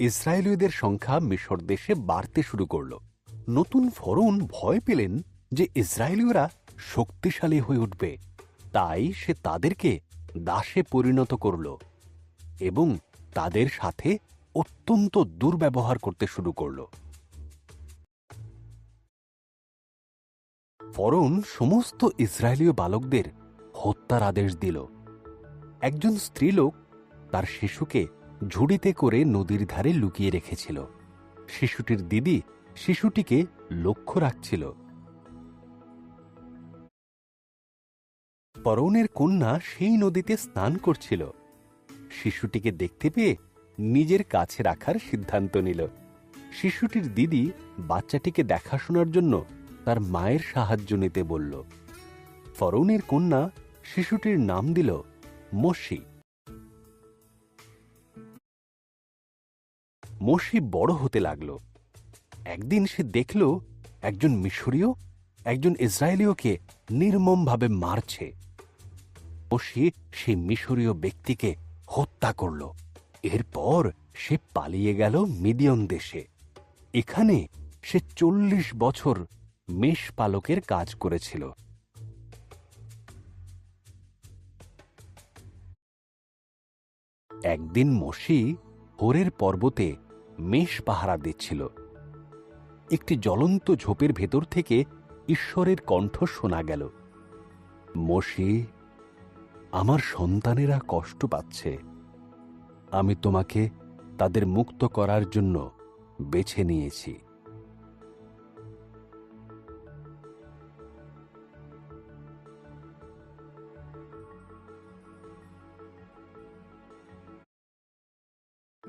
ইসরায়েলীয়দের সংখ্যা মিশর দেশে বাড়তে শুরু করল। নতুন ফরৌন ভয় পেলেন যে ইসরায়েলীয়রা শক্তিশালী হয়ে উঠবে। তাই সে তাদেরকে দাসে পরিণত করল এবং তাদের সাথে অত্যন্ত দুর্ব্যবহার করতে শুরু করল। ফরৌন সমস্ত ইসরায়েলীয় বালকদের হত্যার আদেশ দিল। একজন স্ত্রীলোক তার শিশুকে ঝুড়িতে করে নদীর ধারে লুকিয়ে রেখেছিল। শিশুটির দিদি শিশুটিকে লক্ষ্য রাখছিল। পরৌনের কন্যা সেই নদীতে স্নান করছিল। শিশুটিকে দেখতে পেয়ে নিজের কাছে রাখার সিদ্ধান্ত নিল। শিশুটির দিদি বাচ্চাটিকে দেখাশোনার জন্য তার মায়ের সাহায্য নিতে বলল। ফরৌনের কন্যা শিশুটির নাম দিল মসি। মসি বড় হতে লাগল। একদিন সে দেখল একজন মিশরীয়, একজন ইসরায়েলীয়কে নির্মমভাবে মারছে। মসি সেই মিশরীয় ব্যক্তিকে হত্যা করল। এরপর সে পালিয়ে গেল মিডিয়ন দেশে। এখানে সে চল্লিশ বছর মেষ পালকের কাজ করেছিল। একদিন মসি হোরের পর্বতে মেষ পাহারা দিচ্ছিল। একটি জ্বলন্ত ঝোপের ভেতর থেকে ঈশ্বরের কণ্ঠ শোনা গেল। মসি আমার সন্তানেরা কষ্ট পাচ্ছে। আমি তোমাকে তাদের মুক্ত করার জন্য বেছে নিয়েছি।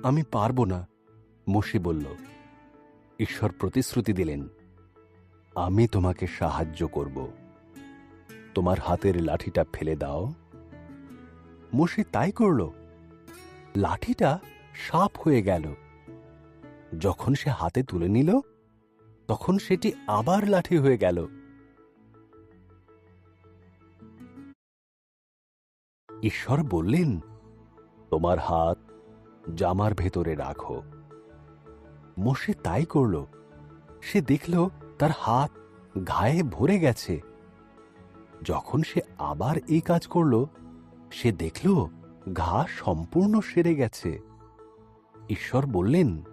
আমি পারব না। মসি বলল, ঈশ্বর প্রতিশ্রুতি দিলেন, আমি তোমাকে সাহায্য করব। তোমার হাতের লাঠিটা ফেলে দাও। মসি তাই করল। লাঠিটা সাপ হয়ে গেল। যখন সে হাতে তুলে নিল, তখন সেটি আবার লাঠি হয়ে গেল। ঈশ্বর বললেন, তোমার হাত জামার ভেতরে রাখো। মোশে তাই করল। সে দেখল তার হাত ঘায়ে ভরে গেছে। যখন সে আবার এই কাজ করল, সে দেখল ঘা সম্পূর্ণ সেরে গেছে। ঈশ্বর বললেন,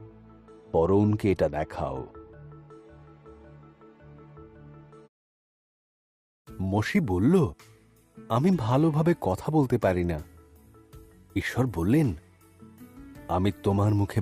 পরৌনকে এটা দেখাও। মসি বলল, আমি ভালোভাবে কথা বলতে পারি না। ঈশ্বর বললেন, আমি তোমার মুখে